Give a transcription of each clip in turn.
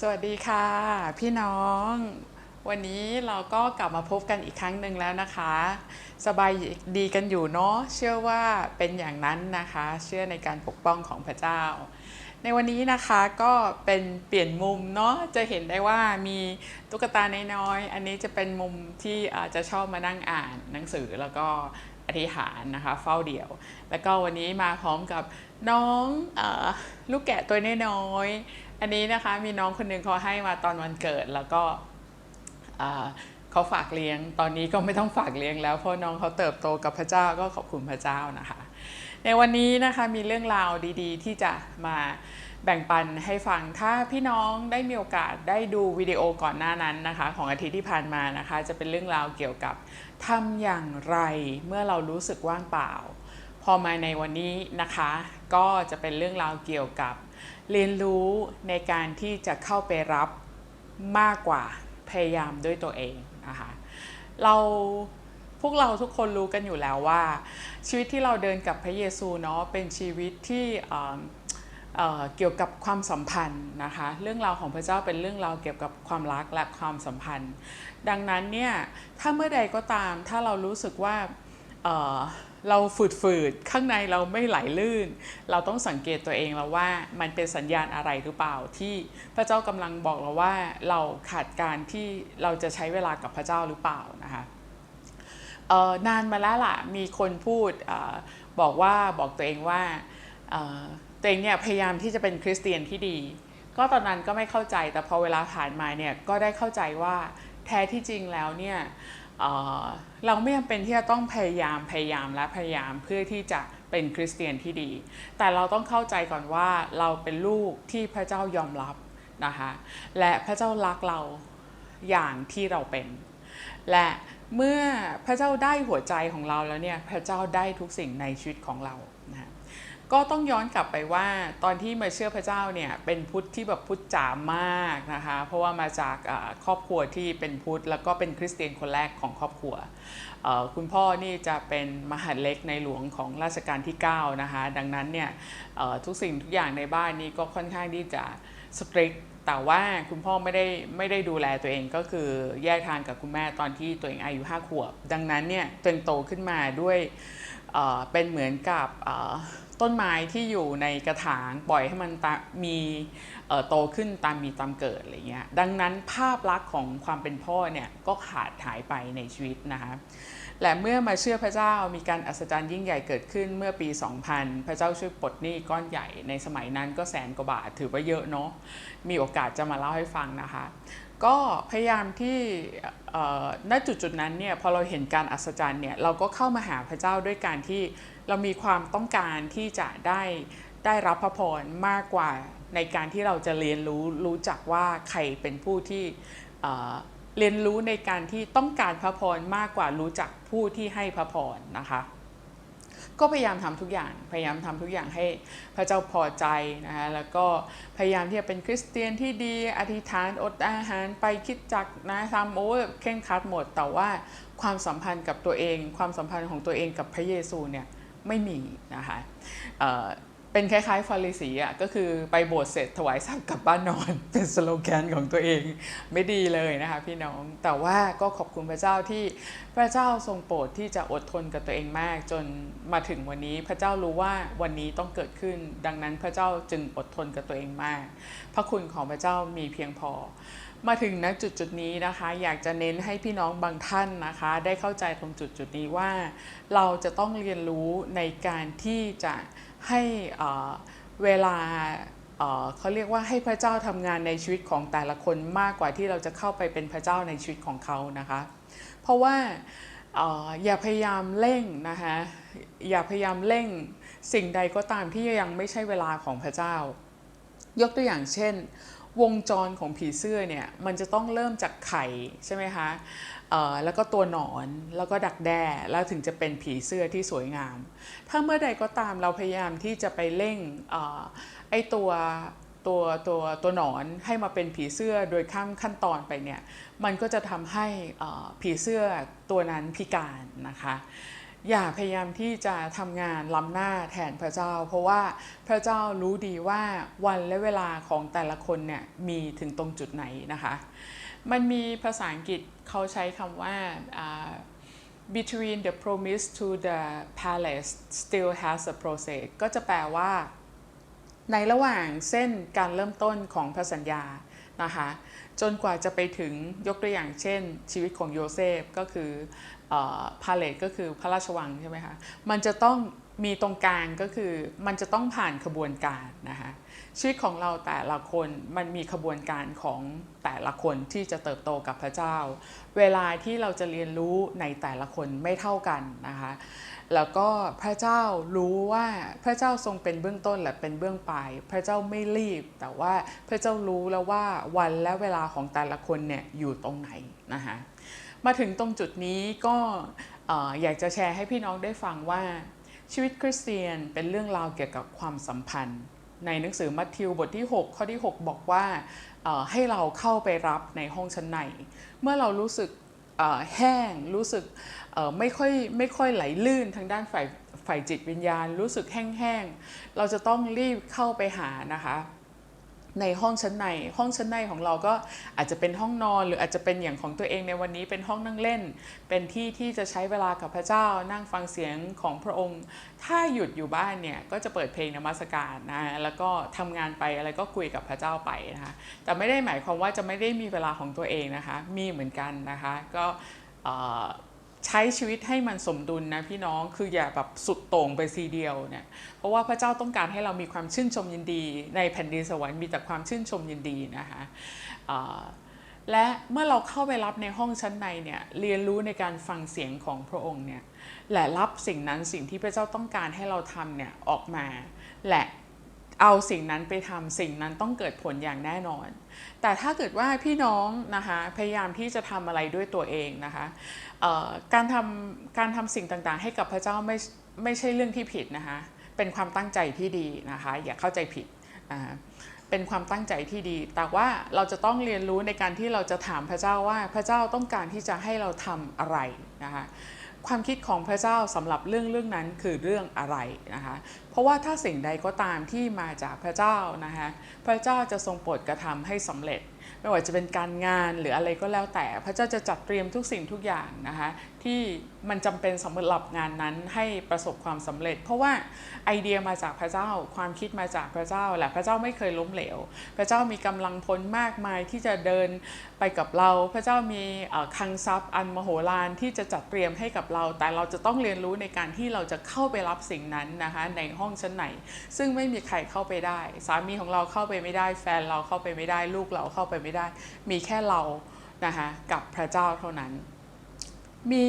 สวัสดีค่ะ พี่น้อง วันนี้เราก็กลับมาพบกันอีกครั้งหนึ่งแล้วนะคะ สบายดีกันอยู่เนาะเชื่อว่าเป็นอย่างนั้นนะคะ เชื่อในการปกป้องของพระเจ้า ในวันนี้นะคะก็เป็นเปลี่ยนมุมเนาะจะเห็นได้ว่ามีตุ๊กตาน้อยๆอันนี้จะเป็นมุมที่อาจจะชอบมานั่งอ่านหนังสือแล้วก็อธิษฐานนะคะเฝ้าเดี่ยว แล้วก็วันนี้มาพร้อมกับน้องออลูกแกะตัวน้อยๆ อันนี้นะคะมีน้องคนหนึ่งเขาให้มาตอนวันเกิดแล้วก็เขาฝากเลี้ยง ตอนนี้ก็ไม่ต้องฝากเลี้ยงแล้วเพราะน้องเขาเติบโตกับพระเจ้าก็ขอบคุณพระเจ้านะคะ ในวันนี้นะคะมีเรื่องราวดีๆ ที่จะมาแบ่งปันให้ฟัง ถ้าพี่น้องได้มีโอกาสได้ดูวิดีโอก่อนหน้านั้นนะคะ ของอาทิตย์ที่ผ่านมานะคะ จะเป็นเรื่องราวเกี่ยวกับทำอย่างไรเมื่อเรารู้สึกว่างเปล่า พอมาในวันนี้นะคะ ก็จะเป็นเรื่องราวเกี่ยวกับ เรียนรู้ในการที่จะเข้าไปรับมากกว่าพยายามด้วยตัวเองนะคะเราพวกเราทุกคนรู้กันอยู่แล้วว่า ชีวิตที่เราเดินกับพระเยซูเนาะเป็นชีวิตที่เเเกี่ยวกับความสัมพันธ์นะคะเรื่องราวของพระเจ้าเป็นเรื่องราวเกี่ยวกับความรักและความสัมพันธ์ ดังนั้นเนี่ยถ้าเมื่อใดก็ตามถ้าเรารู้สึกว่า เราฝืดๆข้างในเราไม่ไหลลื่น เราต้องสังเกตตัวเองแล้วว่ามันเป็นสัญญาณอะไรหรือเปล่าที่พระเจ้ากำลังบอกเราว่าเราขาดการที่เราจะใช้เวลากับพระเจ้าหรือเปล่านะคะนานมาแล้วล่ะมีคนพูดอบอกว่าบอกตัวเองว่าตัวเองเนี่ยพยายามที่จะเป็นคริสเตียนที่ดี ก็ตอนนั้นก็ไม่เข้าใจแต่พอเวลาผ่านมาเนี่ยก็ได้เข้าใจว่าแท้ที่จริงแล้วเนี่ย เราไม่จำเป็นที่จะต้องพยายามพยายามและพยายามเพื่อที่จะเป็นคริสเตียนที่ดี แต่เราต้องเข้าใจก่อนว่าเราเป็นลูกที่พระเจ้ายอมรับนะคะและพระเจ้ารักเราอย่างที่เราเป็น และเมื่อพระเจ้าได้หัวใจของเราแล้วเนี่ยพระเจ้าได้ทุกสิ่งในชีวิตของเรานะคะ ก็ต้องย้อนกลับไปว่าตอนที่มาเชื่อพระเจ้าเนี่ยเป็นพุทธที่แบบพุทธจ๋ามากนะคะ เพราะว่ามาจากครอบครัวที่เป็นพุทธแล้วก็เป็นคริสเตียนคนแรกของครอบครัว คุณพ่อนี่จะเป็นมหาเล็กในหลวงของรัชกาลที่9นะคะดังนั้นเนี่ยทุกสิ่งทุกอย่างในบ้านนี้ก็ค่อนข้างที่จะสตริกแต่ว่าคุณพ่อไม่ได้ไม่ได้ดูแลตัวเองก็คือแยกทางกับคุณแม่ตอนที่ตัวเองอายุ5ขวบ ดังนั้นเนี่ยตัวเองโตขึ้นมาด้วย เป็นเหมือนกับต้นไม้ที่อยู่ในกระถางปล่อยให้มันมีโตขึ้นตามมีตามเกิดอะไรเงี้ยดังนั้นภาพลักษณ์ของความเป็นพ่อเนี่ยก็ขาดหายไปในชีวิตนะคะและเมื่อมาเชื่อพระเจ้ามีการอัศจรรย์ยิ่งใหญ่เกิดขึ้นเมื่อปี 2000 พระเจ้าช่วยปลดหนี้ก้อนใหญ่ในสมัยนั้นก็แสนกว่าบาทถือว่าเยอะเนาะมีโอกาสจะมาเล่าให้ฟังนะคะ ก็พยายามที่ณจุดจุดนั้นเนี่ยพอเราเห็นการอัศจรรย์เนี่ยเราก็เข้ามาหาพระเจ้าด้วยการที่เรามีความต้องการที่จะได้ได้รับพระพรมากกว่าในการที่เราจะเรียนรู้รู้จักว่าใครเป็นผู้ที่เเรียนรู้ในการที่ต้องการพระพรมากกว่ารู้จักผู้ที่ให้พระพรนะคะ ก็พยายามทำทุกอย่าง พยายามทำทุกอย่างให้พระเจ้าพอใจนะคะแล้วก็พยายามที่จะเป็นคริสเตียนที่ดีอธิษฐานอดอาหารไปคิดจักนะทำโอ้แบบเคร่งครัดหมด แต่ว่าความสัมพันธ์กับตัวเอง ความสัมพันธ์ของตัวเองกับพระเยซูเนี่ยไม่มีนะคะ เป็นคล้ายๆฟาริสีอะก็คือไปโบสถ์เสร็จถวายทรัพย์กลับบ้านนอน เป็นสโลแกนของตัวเองไม่ดีเลยนะคะพี่น้องแต่ว่าก็ขอบคุณพระเจ้าที่พระเจ้าทรงโปรดที่จะอดทนกับตัวเองมาก จนมาถึงวันนี้พระเจ้ารู้ว่าวันนี้ต้องเกิดขึ้น ดังนั้นพระเจ้าจึงอดทนกับตัวเองมาก พระคุณของพระเจ้ามีเพียงพอมาถึงณจุดจุดนี้นะคะ อยากจะเน้นให้พี่น้องบางท่านนะคะ ได้เข้าใจตรงจุดจุดนี้ว่า เราจะต้องเรียนรู้ในการที่จะ ให้เวลาเขาเรียกว่าให้พระเจ้าทำงานในชีวิตของแต่ละคนมากกว่าที่เราจะเข้าไปเป็นพระเจ้าในชีวิตของเขานะคะ เพราะว่าอย่าพยายามเร่งนะคะอย่าพยายามเร่งสิ่งใดก็ตามที่ยังไม่ใช่เวลาของพระเจ้า ยกตัวอย่างเช่น วงจรของผีเสื้อเนี่ยมันจะต้องเริ่มจากไข่ใช่ไหมคะ แล้วก็ตัวหนอนแล้วก็ดักแด้แล้วถึงจะเป็นผีเสื้อที่สวยงาม ถ้าเมื่อใดก็ตามเราพยายามที่จะไปเร่งเอ่อไอตัวตัวตัวตัวหนอนให้มาเป็นผีเสื้อโดยข้ามขั้นตอนไปเนี่ยมันก็จะทำให้ผีเสื้อตัวนั้นพิการนะคะ อย่าพยายามที่จะทำงานล้ำหน้าแทนพระเจ้า เพราะว่าพระเจ้ารู้ดีว่าวันและเวลาของแต่ละคนเนี่ยมีถึงตรงจุดไหนนะคะ มันมีภาษาอังกฤษเขาใช้คำว่าอ่า between the promise to the palace still has a process ก็จะแปลว่า ในระหว่างเส้นการเริ่มต้นของพระสัญญานะคะจนกว่าจะไปถึงยกตัวอย่างเช่น ชีวิตของโยเซฟก็คือพาเลตก็คือพระราชวังใช่ไหมคะมันจะต้องมีตรงกลางก็คือมันจะต้องผ่านขบวนการนะคะชีวิตของเราแต่ละคนมันมีขบวนการของแต่ละคนที่จะเติบโตกับพระเจ้า เวลาที่เราจะเรียนรู้ในแต่ละคนไม่เท่ากันนะคะแล้วก็พระเจ้ารู้ว่าพระเจ้าทรงเป็นเบื้องต้นและเป็นเบื้องปลาย พระเจ้าไม่รีบ แต่ว่าพระเจ้ารู้แล้วว่าวันและเวลาของแต่ละคนเนี่ยอยู่ตรงไหนนะคะ มาถึงตรงจุดนี้ก็เอ่อยากจะแชร์ให้พี่น้องได้ฟังว่าชีวิตคริสเตียนเป็นเรื่องราวเกี่ยวกับความสัมพันธ์ ในหนังสือมัทธิวบทที่ 6 ข้อที่ 6 บอกว่าให้เราเข้าไปรับในห้องชั้นใน เมื่อเรารู้สึกแห้งรู้สึกไม่ค่อยไม่ค่อยไหลลื่นทางด้านฝ่ายฝ่ายจิตวิญญาณ รู้สึกแห้งๆ เราจะต้องรีบเข้าไปหานะคะ ในห้องชั้นใน ห้องชั้นในของเราก็อาจจะเป็นห้องนอน หรืออาจจะเป็นอย่างของตัวเองในวันนี้เป็นห้องนั่งเล่น เป็นที่ที่จะใช้เวลากับพระเจ้านั่งฟังเสียงของพระองค์ ถ้าหยุดอยู่บ้านเนี่ยก็จะเปิดเพลงนมัสการนะแล้วก็ทำงานไปอะไรก็คุยกับพระเจ้าไปนะคะแต่ไม่ได้หมายความว่าจะไม่ได้มีเวลาของตัวเองนะคะมีเหมือนกันนะคะก็ ใช้ชีวิตให้มันสมดุลนะพี่น้องคืออย่าแบบสุดโต่งไปซีเดียวเนี่ยเพราะว่าพระเจ้าต้องการให้เรามีความชื่นชมยินดี ในแผ่นดินสวรรค์มีแต่ความชื่นชมยินดีนะคะและเมื่อเราเข้าไปรับในห้องชั้นในเนี่ยเรียนรู้ในการฟังเสียงของพระองค์เนี่ยและรับสิ่งนั้นสิ่งที่พระเจ้าต้องการให้เราทำเนี่ยออกมา และ เอาสิ่งนั้นไปทำสิ่งนั้นต้องเกิดผลอย่างแน่นอน แต่ถ้าเกิดว่าพี่น้องนะคะพยายามที่จะทำอะไรด้วยตัวเองนะคะการทำการทำสิ่งต่างๆ ให้กับพระเจ้าไม่ไม่ใช่เรื่องที่ผิดนะคะเป็นความตั้งใจที่ดีนะคะอย่าเข้าใจผิดนะเป็นความตั้งใจที่ดี แต่ว่าเราจะต้องเรียนรู้ในการที่เราจะถามพระเจ้าว่าพระเจ้าต้องการที่จะให้เราทำอะไรนะคะ ความคิดของพระเจ้าสำหรับเรื่องเรื่องนั้นคือเรื่องอะไรนะคะเพราะว่าถ้าสิ่งใดก็ตามที่มาจากพระเจ้านะคะพระเจ้าจะทรงโปรดกระทำให้สำเร็จ ไม่ว่าจะเป็นการงานหรืออะไรก็แล้วแต่ พระเจ้าจะจัดเตรียมทุกสิ่งทุกอย่างนะคะที่มันจำเป็นสำหรับงานนั้นให้ประสบความสำเร็จ เพราะว่าไอเดียมาจากพระเจ้าความคิดมาจากพระเจ้าแหละพระเจ้าไม่เคยล้มเหลว พระเจ้ามีกำลังพลมากมายที่จะเดินไปกับเรา พระเจ้ามีคลังทรัพย์อันมโหฬารที่จะจัดเตรียมให้กับเรา แต่เราจะต้องเรียนรู้ในการที่เราจะเข้าไปรับสิ่งนั้นนะคะในห้องชั้นไหน ซึ่งไม่มีใครเข้าไปได้ สามีของเราเข้าไปไม่ได้ แฟนเราเข้าไปไม่ได้ ลูกเราเข้าไปไม่ได้มีแค่เรานะคะกับพระเจ้าเท่านั้น มี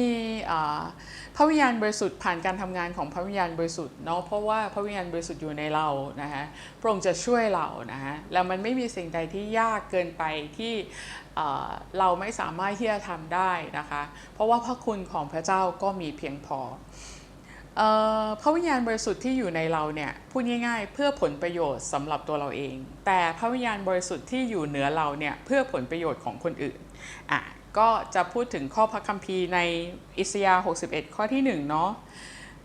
พระวิญญาณบริสุทธิ์ผ่านการทำงานของพระวิญญาณบริสุทธิ์เนาะเพราะว่าพระวิญญาณบริสุทธิ์อยู่ในเรานะคะพระองค์จะช่วยเรานะคะแล้วมันไม่มีสิ่งใดที่ยากเกินไปที่เราไม่สามารถที่จะทำได้นะคะ เพราะว่าพระคุณของพระเจ้าก็มีเพียงพอ พระวิญญาณบริสุทธิ์ที่อยู่ในเราเนี่ยพูดง่าย ๆ เพื่อผลประโยชน์สำหรับตัวเราเอง แต่พระวิญญาณบริสุทธิ์ที่อยู่เหนือเราเนี่ยเพื่อผลประโยชน์ของคนอื่นอะก็จะพูดถึงข้อพระคัมภีร์ในอิสยาห์61 ข้อที่1เนาะ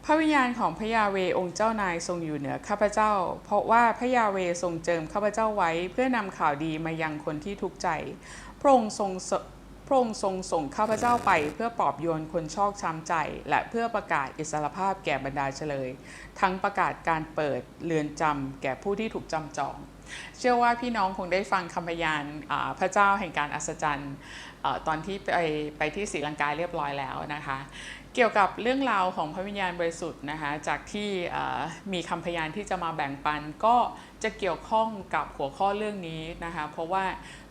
พระวิญญาณของพระยาเวองค์เจ้านายทรงอยู่เหนือข้าพเจ้า เพราะว่าพระยาเวทรงเจิมข้าพเจ้าไว้ เพื่อนำข่าวดีมายังคนที่ทุกข์ใจ พระองค์ทรงสพ ระองค์ทรงส่งข้าพเจ้าไปเพื่อปลอบโยนคนชอกช้ำใจ และเพื่อประกาศอิสรภาพแก่บรรดาเฉลย ทั้งประกาศการเปิดเรือนจำแก่ผู้ที่ถูกจำจอง เชื่อว่าพี่น้องคงได้ฟังคำพยานพระเจ้าแห่งการอัศจรรย์ตอนที่ไปไปที่ศรีลังกาเรียบร้อยแล้วนะคะ เกี่ยวกับเรื่องราวของพระวิญญาณบริสุทธิ์นะคะจากที่มีคำพยานที่จะมาแบ่งปัน ก็จะเกี่ยวข้องกับหัวข้อเรื่องนี้นะคะเพราะว่า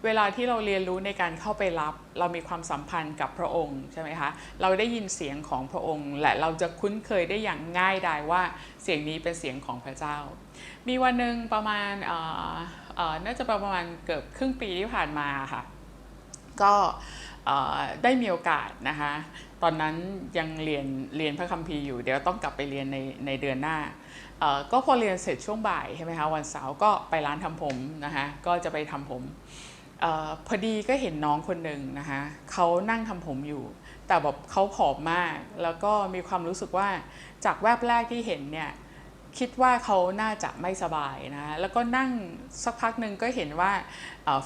เวลาที่เราเรียนรู้ในการเข้าไปรับ เรามีความสัมพันธ์กับพระองค์ใช่ไหมคะเราได้ยินเสียงของพระองค์ และเราจะคุ้นเคยได้อย่างง่ายดายว่าเสียงนี้เป็นเสียงของพระเจ้า มีวันหนึ่งประมาณน่าจะประมาณเกือบครึ่งปีที่ผ่านมาค่ะก็ ได้มีโอกาสนะคะตอนนั้นยังเรียนเรียนพระคัมภีร์อยู่ เดี๋ยวต้องกลับไปเรียนในในเดือนหน้าก็พอเรียนเสร็จช่วงบ่ายใช่ไหมคะวันเสาร์ก็ไปร้านทำผมนะคะก็จะไปทำผมออพอดีก็เห็นน้องคนหนึ่งนะคะเขานั่งทำผมอยู่ แต่แบบเขาผอมมาก แล้วก็มีความรู้สึกว่าจากแวบแรกที่เห็นเนี่ย คิดว่าเขาน่าจะไม่สบายนะ แล้วก็นั่งสักพักหนึ่งก็เห็นว่า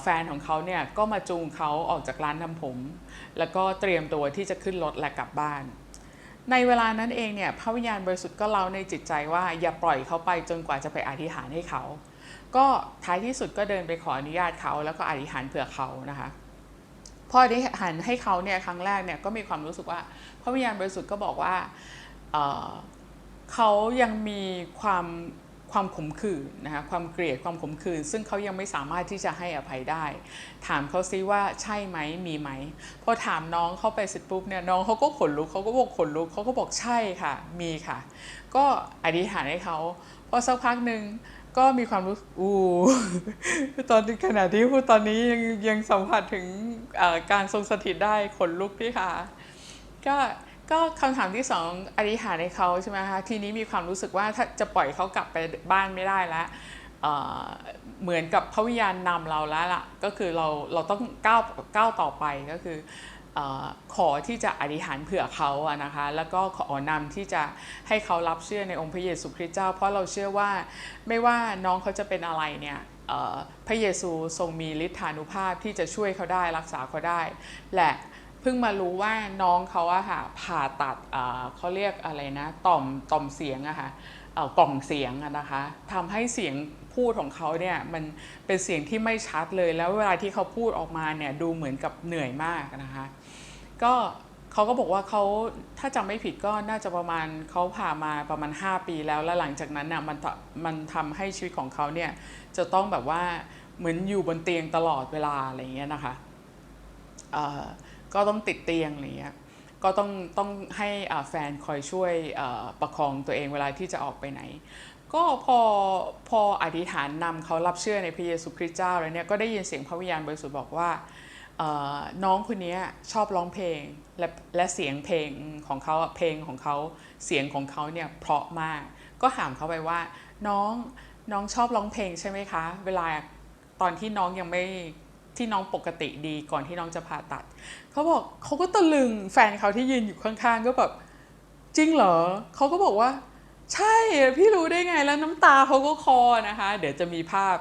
แฟนของเขาเนี่ยก็มาจูงเขาออกจากร้านทำผม แล้วก็เตรียมตัวที่จะขึ้นรถและกลับบ้าน ในเวลานั้นเองเนี่ยพระวิญญาณบริสุทธิ์ก็เล่าในจิตใจว่าอย่าปล่อยเขาไปจนกว่าจะไปอธิษฐานให้เขา ก็ท้ายที่สุดก็เดินไปขออนุญาตเขา แล้วก็อธิษฐานเผื่อเขานะคะพออธิษฐานให้เขาเนี่ยครั้งแรกเนี่ยก็มีความรู้สึกว่าพระวิญญาณบริสุทธิ์ก็บอกว่า เขายังมีความความขมขื่นนะคะความเกลียดความขมขื่นซึ่งเขายังไม่สามารถที่จะให้อภัยได้ ถามเขาซิว่าใช่ไหมมีไหมพอถามน้องเข้าไปเสร็จปุ๊บเนี่ยน้องเขาก็ขนลุกเขาก็บอกขนลุกเขาก็บอกใช่ค่ะ มีค่ะ ก็อธิษฐานให้เขาพอสักพักหนึ่งก็มีความรู้สึกอู้ตอนขณะที่พูดตอนนี้ยังยังสัมผัสถึงการทรงสถิตได้ขนลุกพี่ค่ะก็ ก็คำถามที่สองอธิษฐานให้เขาใช่ไหมคะทีนี้มีความรู้สึกว่าถ้าจะปล่อยเขากลับไปบ้านไม่ได้แล้วเเหมือนกับพระวิญญาณนำเราแล้วล่ะก็คือเราเราต้องก้าวก้าวต่อไปก็คืออขอที่จะอธิษฐานเผื่อเขาอะนะคะแล้วก็ขอนำที่จะให้เขารับเชื่อในองค์พระเยซูคริสต์เจ้า เพราะเราเชื่อว่าไม่ว่าน้องเขาจะเป็นอะไรเนี่ยพระเยซูทรงมีฤทธานุภาพที่จะช่วยเขาได้รักษาเขาได้ และ พิ่งมารู้ว่าน้องเขาอะค่ะผ่าตัดเขาเรียกอะไรนะต่อมต่อมเสียงอะค่ะกล่องเสียงอะนะคะทำให้เสียงพูดของเขาเนี่ยมันเป็นเสียงที่ไม่ชัดเลยแล้วเวลาที่เขาพูดออกมาเนี่ยดูเหมือนกับเหนื่อยมากนะคะก็เขาก็บอกว่าเขาถ้าจำไม่ผิดก็น่าจะประมาณเขาผ่ามาประมาณ 5 ปีแล้ว แล้วหลังจากนั้นน่ะมันมันทำให้ชีวิตของเขาเนี่ยจะต้องแบบว่าเหมือนอยู่บนเตียงตลอดเวลาอะไรอย่างเงี้ยนะคะเอ่อ ก็ต้องติดเตียงอะไรเงี้ยก็ต้องต้องให้แฟนคอยช่วยประคองตัวเองเวลาที่จะออกไปไหน ก็พอพออธิษฐานนำเขารับเชื่อในพระเยซูคริสต์เจ้าแล้วเนี่ยก็ได้ยินเสียงพระวิญญาณบริสุทธิ์บอกว่าน้องคนนี้ชอบร้องเพลงและและเสียงเพลงของเขาเพลงของเขาเสียงของเขาเนี่ยเพราะมาก ก็ถามเขาไปว่า น้องน้องชอบร้องเพลงใช่ไหมคะ เวลาตอนที่น้องยังไม่ ที่น้องปกติดีก่อนที่น้องจะผ่าตัด เขาบอกเขาก็ตะลึงแฟนเขาที่ยืนอยู่ข้างๆ ก็แบบจริงเหรอเขาก็บอกว่า ใช่พี่รู้ได้ไงแล้วน้ำตาเขาก็คอนะคะ เดี๋ยวจะมีภาพ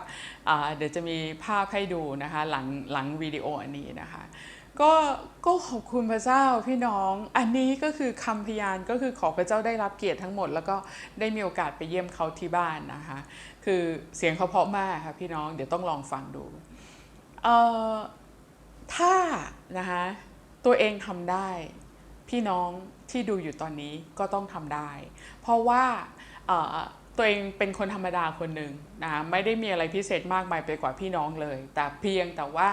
าเดี๋ยวจะมีภาพให้ดูนะคะ หลังหลังวิดีโออันนี้นะคะก็ก็ขอบคุณพระเจ้าพี่น้อง อันนี้ก็คือคำพยานก็คือขอพระเจ้าได้รับเกียรติทั้งหมด แล้วก็ได้มีโอกาสไปเยี่ยมเขาที่บ้านนะคะ คือเสียงเขาเพราะมากค่ะพี่น้องเดี๋ยวต้องลองฟังดู เอ่อถ้านะคะตัวเองทำได้ พี่น้องที่ดูอยู่ตอนนี้ก็ต้องทำได้ เพราะว่าเอ่อตัวเองเป็นคนธรรมดาคนหนึ่งนะคะไม่ได้มีอะไรพิเศษมากมายไปกว่าพี่น้องเลย แต่เพียงแต่ว่า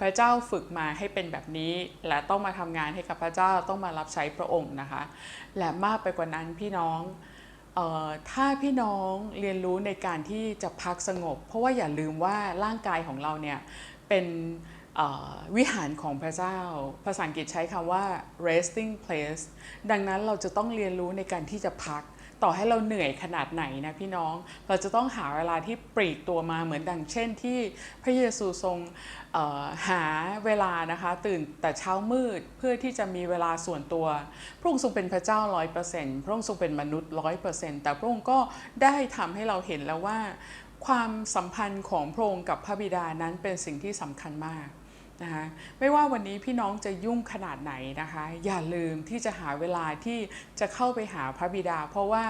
พระเจ้าฝึกมาให้เป็นแบบนี้ และต้องมาทำงานให้กับพระเจ้าต้องมารับใช้พระองค์นะคะ และมากไปกว่านั้นพี่น้องออถ้าพี่น้องเรียนรู้ในการที่จะพักสงบ เพราะว่าอย่าลืมว่าร่างกายของเราเนี่ย เป็นวิหารของพระเจ้า ภาษาอังกฤษใช้คำว่า resting place ดังนั้นเราจะต้องเรียนรู้ในการที่จะพัก ต่อให้เราเหนื่อยขนาดไหนนะพี่น้อง เราจะต้องหาเวลาที่ปลีกตัวมาเหมือนดังเช่นที่พระเยซูทรงหาเวลานะคะ ตื่นแต่เช้ามืดเพื่อที่จะมีเวลาส่วนตัว พระองค์ทรงเป็นพระเจ้าร้อยเปอร์เซ็นต์พระองค์ทรงเป็นมนุษย์ร้อยเปอร์เซ็นต์แต่พระองค์ก็ได้ทำให้เราเห็นแล้วว่า ความสัมพันธ์ของพระองค์กับพระบิดานั้นเป็นสิ่งที่สำคัญมากนะคะไม่ว่าวันนี้พี่น้องจะยุ่งขนาดไหนนะคะ อย่าลืมที่จะหาเวลาที่จะเข้าไปหาพระบิดา เพราะว่า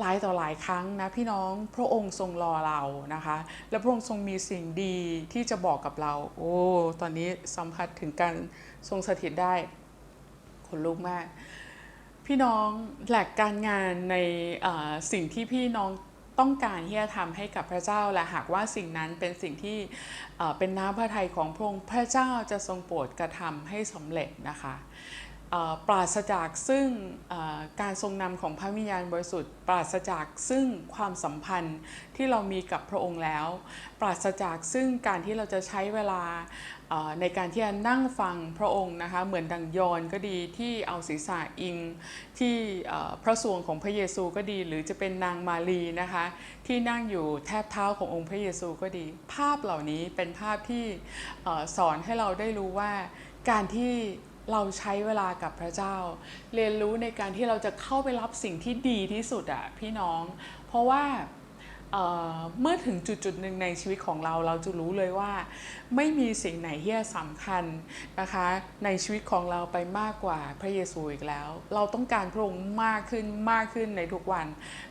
หลายต่อหลายครั้งนะพี่น้องพระองค์ทรงรอเรานะคะ และพระองค์ทรงมีสิ่งดีที่จะบอกกับเรา โอ้ตอนนี้สัมผัสถึงการทรงสถิตได้ขนลุกมาก พี่น้องแหลกการงานในสิ่งที่พี่น้อง ต้องการที่จะทำให้กับพระเจ้าและหากว่าสิ่งนั้นเป็นสิ่งที่เป็นน้ำพระทัยของพระองค์พระเจ้าจะทรงโปรดกระทำให้สำเร็จนะคะ ปราศจากซึ่งการทรงนำของพระวิญญาณบริสุทธิ์ ปราศจากซึ่งความสัมพันธ์ที่เรามีกับพระองค์แล้ว ปราศจากซึ่งการที่เราจะใช้เวลาในการที่จะนั่งฟังพระองค์นะคะเหมือนดังยอนก็ดีที่เอาศีรษะอิงที่พระสวงของพระเยซูก็ดี หรือจะเป็นนางมารีนะคะที่นั่งอยู่แทบเท้าขององค์พระเยซูก็ดี ภาพเหล่านี้เป็นภาพที่อสอนให้เราได้รู้ว่าการที่ เราใช้เวลากับพระเจ้า เรียนรู้ในการที่เราจะเข้าไปรับสิ่งที่ดีที่สุดอะพี่น้อง เพราะว่าเเมื่อถึงจุดจุดหนึ่งในชีวิตของเราเราจะรู้เลยว่า ไม่มีสิ่งไหนที่สำคัญนะคะ ในชีวิตของเราไปมากกว่าพระเยซูอีกแล้ว เราต้องการพระองค์มากขึ้นมากขึ้นในทุกวัน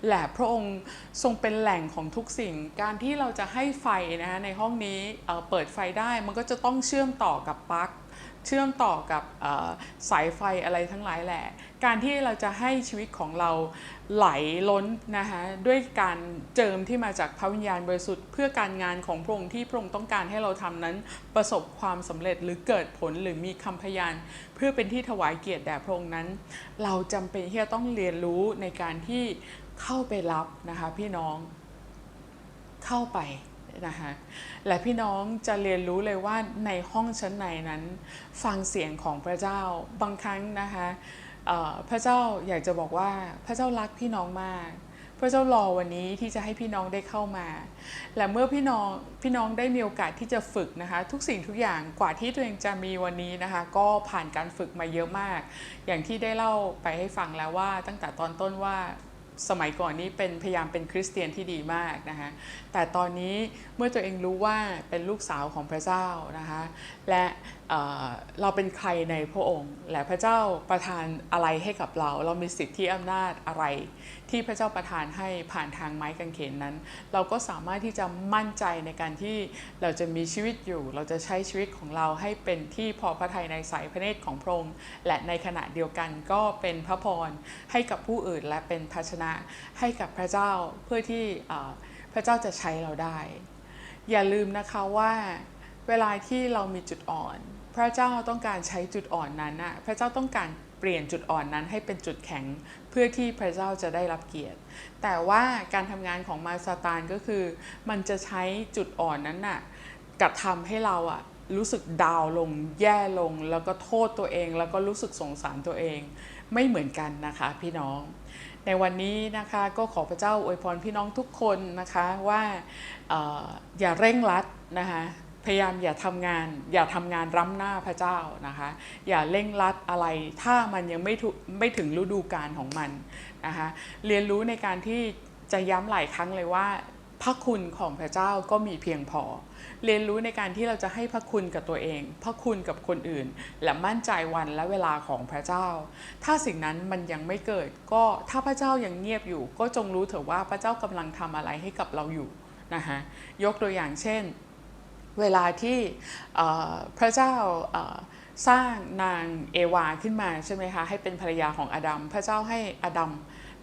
และพระองค์ทรงเป็นแหล่งของทุกสิ่ง การที่เราจะให้ไฟนะคะในห้องนี้เเปิดไฟได้มันก็จะต้องเชื่อมต่อกับปลั๊ก เชื่อมต่อกับสายไฟอะไรทั้งหลายแหละ การที่เราจะให้ชีวิตของเราไหลล้นนะคะด้วยการเจิมที่มาจากพระวิญญาณบริสุทธิ์เพื่อการงานของพระองค์ที่พระองค์ต้องการให้เราทำนั้นประสบความสำเร็จหรือเกิดผลหรือมีคำพยาน เพื่อเป็นที่ถวายเกียรติแด่พระองค์นั้น เราจำเป็นที่จะต้องเรียนรู้ในการที่เข้าไปรับนะคะพี่น้องเข้าไป นะคะและพี่น้องจะเรียนรู้เลยว่าในห้องชั้นในนั้น ฟังเสียงของพระเจ้าบางครั้งนะคะพระเจ้าอยากจะบอกว่าพระเจ้ารักพี่น้องมาก พระเจ้ารอวันนี้ที่จะให้พี่น้องได้เข้ามา และเมื่อพี่น้องพี่น้องได้มีโอกาสที่จะฝึกนะคะ ทุกสิ่งทุกอย่างกว่าที่ตัวเองจะมีวันนี้นะคะ ก็ผ่านการฝึกมาเยอะมาก อย่างที่ได้เล่าไปให้ฟังแล้วว่าตั้งแต่ตอนต้นว่า สมัยก่อนนี้เป็นพยายามเป็นคริสเตียนที่ดีมากนะคะแต่ตอนนี้เมื่อตัวเองรู้ว่าเป็นลูกสาวของพระเจ้านะคะและเเราเป็นใครในพระองค์ และพระเจ้าประทานอะไรให้กับเรา เรามีสิทธิอำนาจอะไร ที่พระเจ้าประทานให้ผ่านทางไม้กางเขนนั้น เราก็สามารถที่จะมั่นใจในการที่เราจะมีชีวิตอยู่ เราจะใช้ชีวิตของเราให้เป็นที่พอพระทัยในสายพระเนตรของพระองค์และในขณะเดียวกันก็เป็นพระพรให้กับผู้อื่นและเป็นภาชนะให้กับพระเจ้าเพื่อที่พระเจ้าจะใช้เราได้ อย่าลืมนะคะว่าเวลาที่เรามีจุดอ่อน พระเจ้าต้องการใช้จุดอ่อนนั้นนะพระเจ้าต้องการเปลี่ยนจุดอ่อนนั้นให้เป็นจุดแข็ง เพื่อที่พระเจ้าจะได้รับเกียรติ แต่ว่าการทำงานของมารซาตานก็คือ มันจะใช้จุดอ่อนนั้นน่ะกระทำให้เราอะรู้สึกดาวลงแย่ลง แล้วก็โทษตัวเอง แล้วก็รู้สึกสงสารตัวเอง ไม่เหมือนกันนะคะพี่น้อง ในวันนี้นะคะก็ขอพระเจ้าอวยพรพี่น้องทุกคนนะคะว่าอออย่าเร่งรัดนะคะ พยายามอย่าทำงาน อย่าทำงานร้ำหน้าพระเจ้านะคะ อย่าเร่งรัดอะไร ถ้ามันยังไม่ถุไม่ถึงฤดูกาลของมันนะคะเรียนรู้ในการที่จะย้ำหลายครั้งเลยว่า พระคุณของพระเจ้าก็มีเพียงพอ เรียนรู้ในการที่เราจะให้พระคุณกับตัวเอง พระคุณกับคนอื่น และมั่นใจวันและเวลาของพระเจ้า ถ้าสิ่งนั้นมันยังไม่เกิด ก็ถ้าพระเจ้ายังเงียบอยู่ ก็จงรู้เถอะว่าพระเจ้ากำลังทำอะไรให้กับเราอยู่นะคะยกตัวอย่างเช่น เวลาที่พระเจ้าสร้างนางเอวาขึ้นมาใช่ไหมคะให้เป็นภรรยาของอาดัมพระเจ้าให้อดัม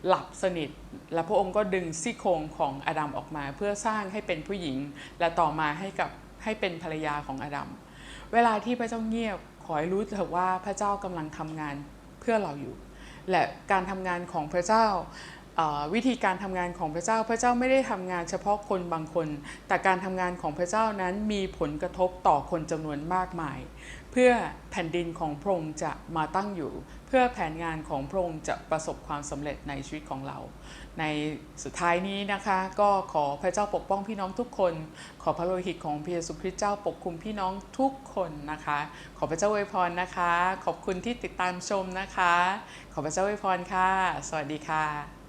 หลับสนิท และพระองค์ก็ดึงซี่โครงของอาดัมออกมา เพื่อสร้างให้เป็นผู้หญิง และต่อมาให้กับให้เป็นภรรยาของอาดัมเวลาที่พระเจ้าเงียบขอให้รู้เถอะว่าพระเจ้ากำลังทำงานเพื่อเราอยู่ และการทำงานของพระเจ้า วิธีการทำงานของพระเจ้า พระเจ้าไม่ได้ทำงานเฉพาะคนบางคน แต่การทำงานของพระเจ้านั้นมีผลกระทบต่อคนจำนวนมากมาย เพื่อแผ่นดินของพระองค์จะมาตั้งอยู่ เพื่อแผนงานของพระองค์จะประสบความสำเร็จในชีวิตของเรา ในสุดท้ายนี้นะคะก็ขอพระเจ้าปกป้องพี่น้องทุกคน ขอพระโลหิตของพระเยซูคริสต์เจ้าปกคุมพี่น้องทุกคนนะคะ ขอพระเจ้าอวยพรนะคะ ขอบคุณที่ติดตามชมนะคะ ขอพระเจ้าอวยพรค่ะ สวัสดีค่ะ